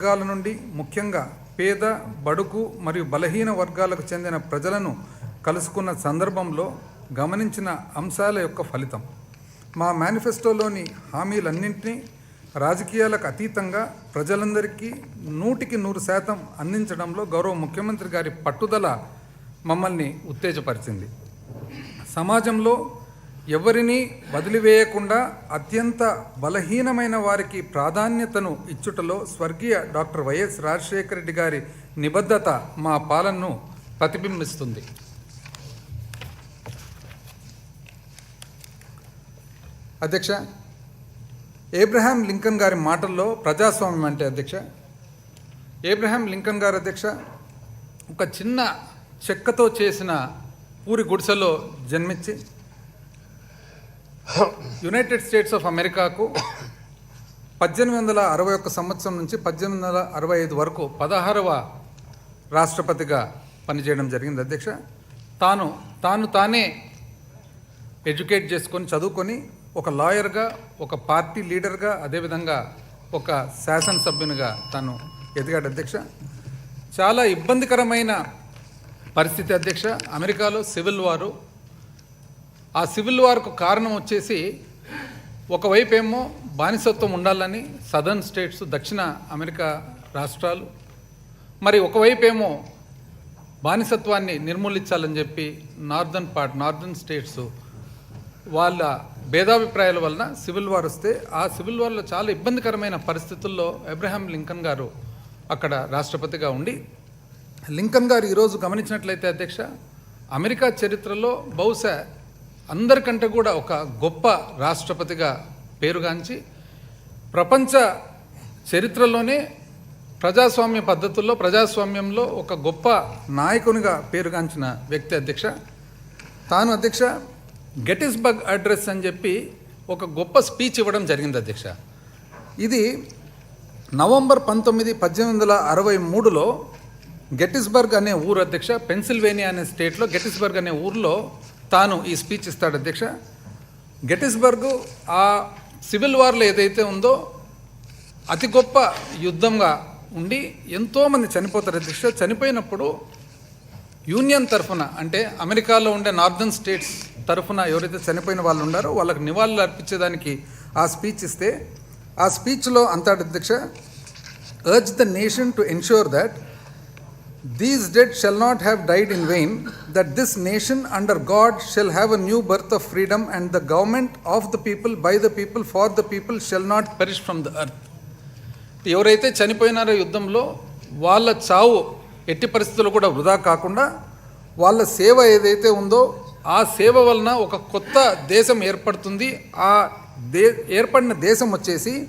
వర్గాల నుండి ముఖ్యంగా పేద బడుగు మరియు బలహీన వర్గాలకు చెందిన ప్రజలను కలుసుకున్న సందర్భంలో గమనించిన అంశాల యొక్క ఫలితం. మా మేనిఫెస్టోలోని హామీలన్నింటినీ రాజకీయాలకు అతీతంగా ప్రజలందరికీ నూటికి నూరు శాతం అందించడంలో గౌరవ ముఖ్యమంత్రి గారి పట్టుదల మమ్మల్ని ఉత్తేజపరిచింది. సమాజంలో ఎవరిని వదిలివేయకుండా అత్యంత బలహీనమైన వారికి ప్రాధాన్యతను ఇచ్చుటలో స్వర్గీయ డాక్టర్ వైఎస్ రాజశేఖర రెడ్డి గారి నిబద్ధత మా పాలనను ప్రతిబింబిస్తుంది. అధ్యక్ష ఏబ్రహాం లింకన్ గారి మాటల్లో ప్రజాస్వామ్యం అంటే అధ్యక్ష ఏబ్రహాం లింకన్ గారు అధ్యక్ష ఒక చిన్న చెక్కతో చేసిన పూరి గుడిసెలో జన్మించి యునైటెడ్ స్టేట్స్ ఆఫ్ అమెరికాకు పద్దెనిమిది వందల అరవై ఒక్క సంవత్సరం నుంచి పద్దెనిమిది వందల అరవై ఐదు వరకు పదహారవ రాష్ట్రపతిగా పనిచేయడం జరిగింది అధ్యక్ష. తాను తాను తానే ఎడ్యుకేట్ చేసుకొని చదువుకొని ఒక లాయర్గా ఒక పార్టీ లీడర్గా అదేవిధంగా ఒక శాసనసభ్యునిగా తను ఎదిగాడు అధ్యక్ష. చాలా ఇబ్బందికరమైన పరిస్థితి అధ్యక్ష. అమెరికాలో సివిల్ వారు ఆ సివిల్ వార్కు కారణం వచ్చేసి ఒకవైపు ఏమో బానిసత్వం ఉండాలని సదర్న్ స్టేట్స్ దక్షిణ అమెరికా రాష్ట్రాలు మరి ఒకవైపు ఏమో బానిసత్వాన్ని నిర్మూలించాలని చెప్పి నార్దర్న్ పార్ట్ నార్దర్న్ స్టేట్స్ వాళ్ళ భేదాభిప్రాయాల వలన సివిల్ వార్ వస్తే ఆ సివిల్ వార్లో చాలా ఇబ్బందికరమైన పరిస్థితుల్లో అబ్రహాం లింకన్ గారు అక్కడ రాష్ట్రపతిగా ఉండి లింకన్ గారు ఈరోజు గమనించినట్లయితే అధ్యక్ష అమెరికా చరిత్రలో బహుశా అందరికంటే కూడా ఒక గొప్ప రాష్ట్రపతిగా పేరుగాంచి ప్రపంచ చరిత్రలోనే ప్రజాస్వామ్య పద్ధతుల్లో ప్రజాస్వామ్యంలో ఒక గొప్ప నాయకునిగా పేరుగాంచిన వ్యక్తి అధ్యక్ష. తాను అధ్యక్ష గెటిస్బర్గ్ అడ్రస్ అని చెప్పి ఒక గొప్ప స్పీచ్ ఇవ్వడం జరిగింది అధ్యక్ష. ఇది నవంబర్ పంతొమ్మిది పద్దెనిమిది వందల అరవై మూడులో గెటిస్బర్గ్ అనే ఊరు అధ్యక్ష పెన్సిల్వేనియా అనే స్టేట్లో గెటిస్బర్గ్ అనే ఊరిలో తాను ఈ స్పీచ్ ఇస్తాడు అధ్యక్ష. గెటిస్బర్గ్ ఆ సివిల్ వార్లో ఏదైతే ఉందో అతి గొప్ప యుద్ధంగా ఉండి ఎంతోమంది చనిపోతారు అధ్యక్ష. చనిపోయినప్పుడు యూనియన్ తరఫున అంటే అమెరికాలో ఉండే నార్దర్న్ స్టేట్స్ తరఫున ఎవరైతే చనిపోయిన వాళ్ళు ఉన్నారో వాళ్ళకి నివాళులు అర్పించేదానికి ఆ స్పీచ్ ఇస్తే ఆ స్పీచ్లో అంతాడు అధ్యక్ష urge the nation to ensure that these dead shall not have died in vain that this nation under God shall have a new birth of freedom and the government of the people by the people for the people shall not perish from the earth ఎవరైతే చనిపోయినారో యుద్ధంలో వాళ్ళ చావు ఎట్టి పరిస్థితుల్లో కూడా వృధా కాకుండా వాళ్ళ సేవ ఏదైతే ఉందో ఆ సేవ వలన ఒక కొత్త దేశం ఏర్పడుతుంది. ఆ దే ఏర్పడిన దేశం వచ్చేసి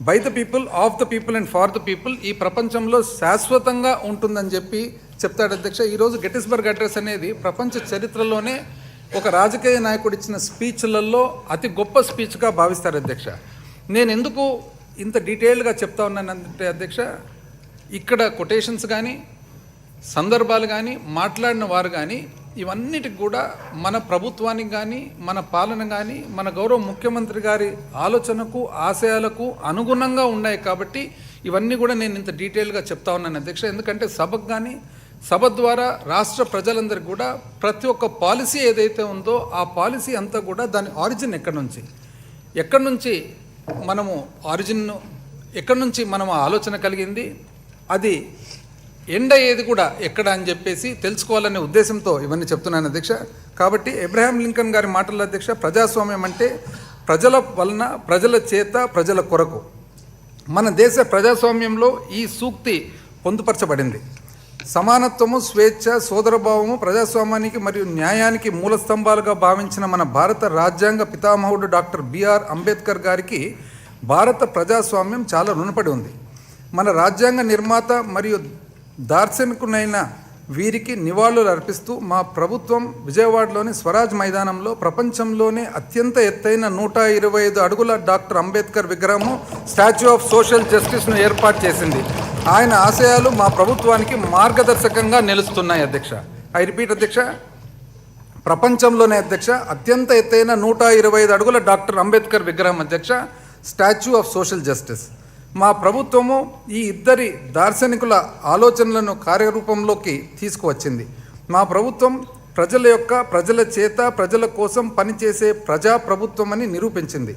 by the people of the people and for the people ఈ ప్రపంచంలో శాశ్వతంగా ఉంటుందని చెప్పి చెప్తాడు అధ్యక్ష. ఈరోజు గెటిస్బర్గ్ అడ్రస్ అనేది ప్రపంచ చరిత్రలోనే ఒక రాజకీయ నాయకుడు ఇచ్చిన స్పీచ్లలో అతి గొప్ప స్పీచ్గా భావిస్తారు అధ్యక్ష. నేను ఎందుకు ఇంత డీటెయిల్గా చెప్తా ఉన్నానంటే అధ్యక్ష ఇక్కడ కొటేషన్స్ కానీ సందర్భాలు కానీ మాట్లాడిన వారు కానీ ఇవన్నిటికి కూడా మన ప్రభుత్వానికి కానీ మన పాలన కానీ మన గౌరవ ముఖ్యమంత్రి గారి ఆలోచనకు ఆశయాలకు అనుగుణంగా ఉన్నాయి కాబట్టి ఇవన్నీ కూడా నేను ఇంత డీటెయిల్గా చెప్తా ఉన్నాను అధ్యక్ష. ఎందుకంటే సభకు కానీ సభ ద్వారా రాష్ట్ర ప్రజలందరికీ కూడా ప్రతి ఒక్క పాలసీ ఏదైతే ఉందో ఆ పాలసీ అంతా కూడా దాని ఆరిజిన్ ఎక్కడి నుంచి? ఎక్కడి నుంచి మనము ఆరిజిన్ ఎక్కడి నుంచి మనం ఆలోచన కలిగింది? అది ఎండ్ అయ్యేది కూడా ఎక్కడ అని చెప్పేసి తెలుసుకోవాలనే ఉద్దేశంతో ఇవన్నీ చెప్తున్నాను అధ్యక్ష. కాబట్టి ఎబ్రహాం లింకన్ గారి మాటల అధ్యక్ష ప్రజాస్వామ్యం అంటే ప్రజల వలన ప్రజల చేత ప్రజల కొరకు. మన దేశ ప్రజాస్వామ్యంలో ఈ సూక్తి పొందుపరచబడింది. సమానత్వము స్వేచ్ఛ సోదరభావము ప్రజాస్వామ్యానికి మరియు న్యాయానికి మూల స్తంభాలుగా భావించిన మన భారత రాజ్యాంగ పితామహుడు డాక్టర్ బిఆర్ అంబేద్కర్ గారికి భారత ప్రజాస్వామ్యం చాలా రుణపడి ఉంది. మన రాజ్యాంగ నిర్మాత మరియు దార్శనికునైన వీరికి నివాళులు అర్పిస్తూ మా ప్రభుత్వం విజయవాడలోని స్వరాజ్ మైదానంలో ప్రపంచంలోనే అత్యంత ఎత్తైన నూట ఇరవై ఐదు అడుగుల డాక్టర్ అంబేద్కర్ విగ్రహము స్టాచ్యూ ఆఫ్ సోషల్ జస్టిస్ను ఏర్పాటు చేసింది. ఆయన ఆశయాలు మా ప్రభుత్వానికి మార్గదర్శకంగా నిలుస్తున్నాయి అధ్యక్ష. ఐ రిపీట్ అధ్యక్ష. ప్రపంచంలోనే అధ్యక్ష అత్యంత ఎత్తైన నూట ఇరవై ఐదు అడుగుల డాక్టర్ అంబేద్కర్ విగ్రహం అధ్యక్ష స్టాచ్యూ ఆఫ్ సోషల్ జస్టిస్. మా ప్రభుత్వము ఈ ఇద్దరి దార్శనికుల ఆలోచనలను కార్యరూపంలోకి తీసుకువచ్చింది. మా ప్రభుత్వం ప్రజల యొక్క ప్రజల చేత ప్రజల కోసం పనిచేసే ప్రజా ప్రభుత్వమని నిరూపించింది.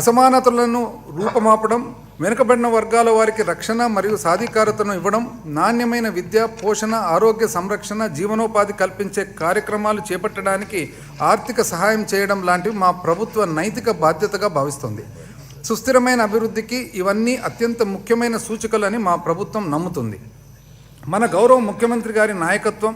అసమానతలను రూపమాపడం వెనుకబడిన వర్గాల వారికి రక్షణ మరియు సాధికారతను ఇవ్వడం నాణ్యమైన విద్య పోషణ ఆరోగ్య సంరక్షణ జీవనోపాధి కల్పించే కార్యక్రమాలు చేపట్టడానికి ఆర్థిక సహాయం చేయడం లాంటివి మా ప్రభుత్వ నైతిక బాధ్యతగా భావిస్తుంది. సుస్థిరమైన అభివృద్ధికి ఇవన్నీ అత్యంత ముఖ్యమైన సూచికలని మా ప్రభుత్వం నమ్ముతుంది. మన గౌరవ ముఖ్యమంత్రి గారి నాయకత్వం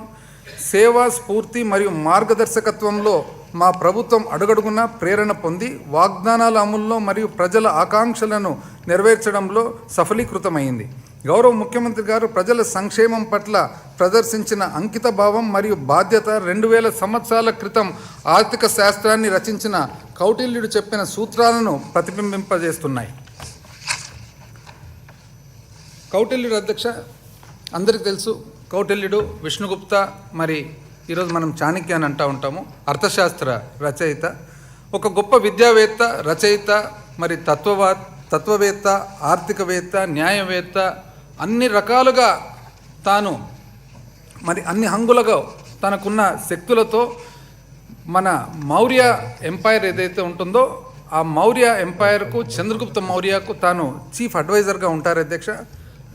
సేవా స్ఫూర్తి మరియు మార్గదర్శకత్వంలో మా ప్రభుత్వం అడుగడుగున ప్రేరణ పొంది వాగ్దానాల అమల్లో మరియు ప్రజల ఆకాంక్షలను నెరవేర్చడంలో సఫలీకృతమైంది. గౌరవ ముఖ్యమంత్రి గారు ప్రజల సంక్షేమం పట్ల ప్రదర్శించిన అంకిత భావం మరియు బాధ్యత రెండు వేల సంవత్సరాల క్రితం ఆర్థిక శాస్త్రాన్ని రచించిన కౌటిల్యుడు చెప్పిన సూత్రాలను ప్రతిబింబింపజేస్తున్నాయి. కౌటిల్యుడు అధ్యక్ష అందరికీ తెలుసు కౌటిల్యుడు విష్ణుగుప్త మరి ఈరోజు మనం చాణక్య అని అంటూ ఉంటాము అర్థశాస్త్ర రచయిత ఒక గొప్ప విద్యావేత్త రచయిత మరి తత్వవా తత్వవేత్త ఆర్థికవేత్త న్యాయవేత్త అన్ని రకాలుగా తాను మరి అన్ని హంగులుగా తనకున్న శక్తులతో మన మౌర్య ఎంపైర్ ఏదైతే ఉంటుందో ఆ మౌర్య ఎంపైర్కు చంద్రగుప్త మౌర్యకు తాను చీఫ్ అడ్వైజర్గా ఉంటారు అధ్యక్ష.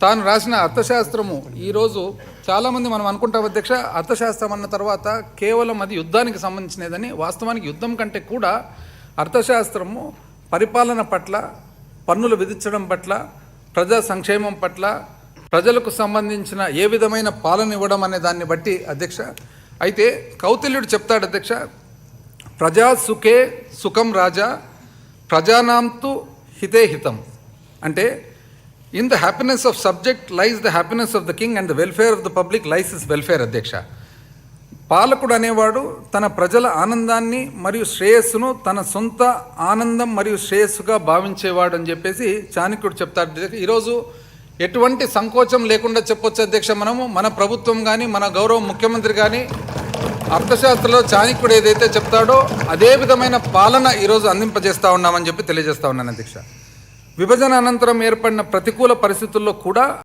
తాను రాసిన అర్థశాస్త్రము ఈరోజు చాలామంది మనం అనుకుంటాం అధ్యక్ష అర్థశాస్త్రం అన్న తర్వాత కేవలం అది యుద్ధానికి సంబంధించినదని వాస్తవానికి యుద్ధం కంటే కూడా అర్థశాస్త్రము పరిపాలన పట్ల పన్నులు విధించడం పట్ల ప్రజా సంక్షేమం పట్ల ప్రజలకు సంబంధించిన ఏ విధమైన పాలన ఇవ్వడం అనే దాన్ని బట్టి అధ్యక్ష అయితే కౌతిల్యుడు చెప్తాడు అధ్యక్ష ప్రజా సుఖే సుఖం రాజా ప్రజానాంతు హితే హితం అంటే in the happiness of subject lies the happiness of the king and the welfare of the public lies is welfare అధ్యక్ష పాలకుడు అనేవాడు తన ప్రజల ఆనందాన్ని మరియు శ్రేయస్సును తన సొంత ఆనందం మరియు శ్రేయస్సుగా భావించేవాడు అని చెప్పేసి చాణక్యుడు చెప్తాడు అధ్యక్ష. ఈరోజు ఎటువంటి సంకోచం లేకుండా చెప్పొచ్చు అధ్యక్ష మనము. మన ప్రభుత్వం కానీ మన గౌరవ ముఖ్యమంత్రి కానీ అర్థశాస్త్రంలో చాణిక్యుడు ఏదైతే చెప్తాడో అదే విధమైన పాలన ఈరోజు అందింపజేస్తా ఉన్నామని చెప్పి తెలియజేస్తా ఉన్నాను అధ్యక్ష. విభజన అనంతరం ఏర్పడిన ప్రతికూల పరిస్థితుల్లో కూడా